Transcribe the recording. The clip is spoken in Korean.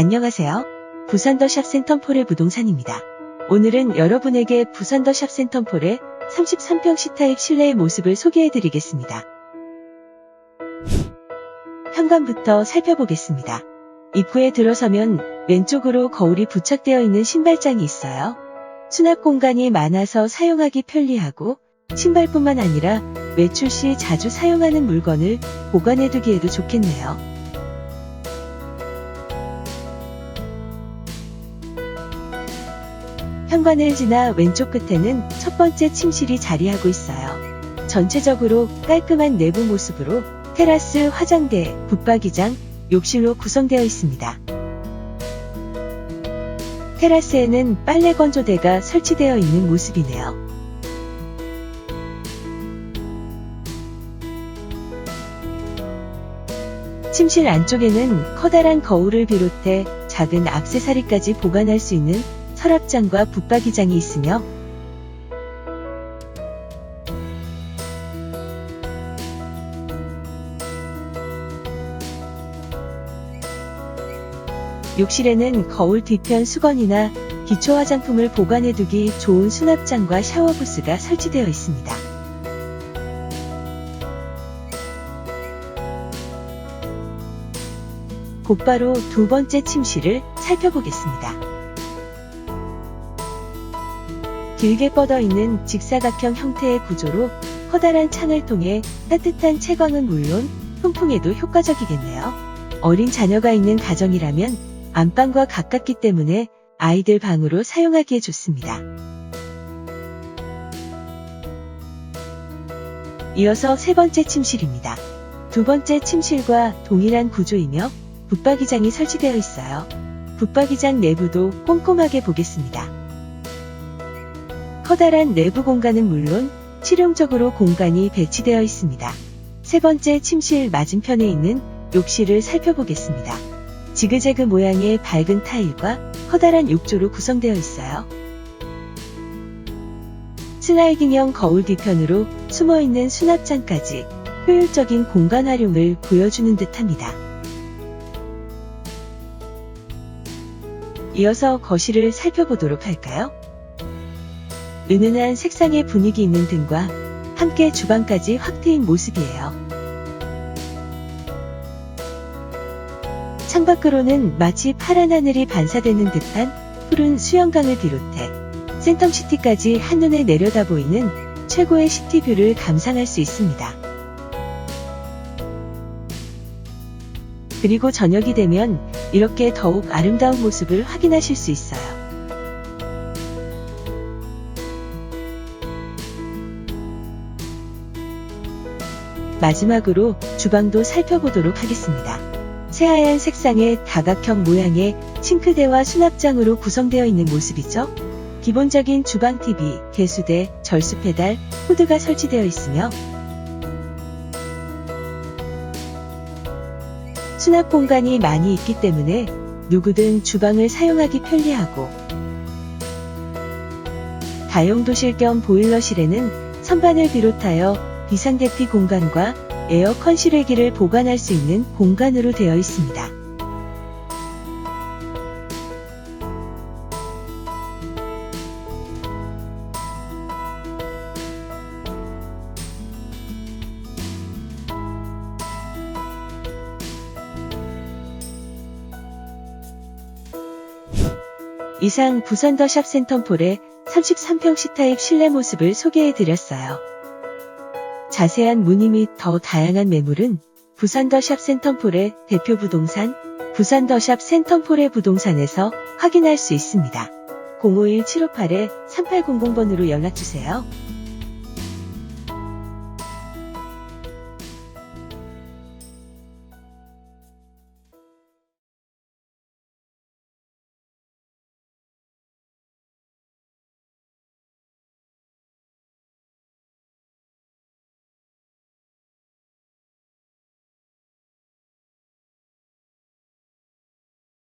안녕하세요. 부산 더샵 센텀폴의 부동산입니다. 오늘은 여러분에게 부산 더샵 센텀폴의 33평 C타입 실내의 모습을 소개해드리겠습니다. 현관부터 살펴보겠습니다. 입구에 들어서면 왼쪽으로 거울이 부착되어 있는 신발장이 있어요. 수납 공간이 많아서 사용하기 편리하고 신발뿐만 아니라 외출 시 자주 사용하는 물건을 보관해두기에도 좋겠네요. 현관을 지나 왼쪽 끝에는 첫 번째 침실이 자리하고 있어요. 전체적으로 깔끔한 내부 모습으로 테라스, 화장대, 붙박이장, 욕실로 구성되어 있습니다. 테라스에는 빨래 건조대가 설치되어 있는 모습이네요. 침실 안쪽에는 커다란 거울을 비롯해 작은 악세사리까지 보관할 수 있는 서랍장과 붙박이장이 있으며 욕실에는 거울 뒤편 수건이나 기초 화장품을 보관해두기 좋은 수납장과 샤워 부스가 설치되어 있습니다. 곧바로 두 번째 침실을 살펴보겠습니다. 길게 뻗어 있는 직사각형 형태의 구조로 커다란 창을 통해 따뜻한 채광은 물론 통풍에도 효과적이겠네요. 어린 자녀가 있는 가정이라면 안방과 가깝기 때문에 아이들 방으로 사용하기에 좋습니다. 이어서 세 번째 침실입니다. 두 번째 침실과 동일한 구조이며 붙박이장이 설치되어 있어요. 붙박이장 내부도 꼼꼼하게 보겠습니다. 커다란 내부 공간은 물론 실용적으로 공간이 배치되어 있습니다. 세 번째 침실 맞은편에 있는 욕실을 살펴보겠습니다. 지그재그 모양의 밝은 타일과 커다란 욕조로 구성되어 있어요. 슬라이딩형 거울 뒤편으로 숨어있는 수납장까지 효율적인 공간 활용을 보여주는 듯 합니다. 이어서 거실을 살펴보도록 할까요? 은은한 색상의 분위기 있는 등과 함께 주방까지 확 트인 모습이에요. 창밖으로는 마치 파란 하늘이 반사되는 듯한 푸른 수영강을 비롯해 센텀시티까지 한눈에 내려다 보이는 최고의 시티뷰를 감상할 수 있습니다. 그리고 저녁이 되면 이렇게 더욱 아름다운 모습을 확인하실 수 있어요. 마지막으로 주방도 살펴보도록 하겠습니다. 새하얀 색상의 다각형 모양의 싱크대와 수납장으로 구성되어 있는 모습이죠. 기본적인 주방 TV, 개수대, 절수 페달, 후드가 설치되어 있으며 수납 공간이 많이 있기 때문에 누구든 주방을 사용하기 편리하고 다용도실 겸 보일러실에는 선반을 비롯하여 비상대피 공간과 에어 컨 실외기를 보관할 수 있는 공간으로 되어 있습니다. 이상 부산 더샵 센텀폴의 33평 C타입 실내 모습을 소개해드렸어요. 자세한 문의 및 더 다양한 매물은 부산 더샵 센텀폴의 대표 부동산 부산 더샵 센텀폴의 부동산에서 확인할 수 있습니다. 051-758-3800번으로 연락주세요.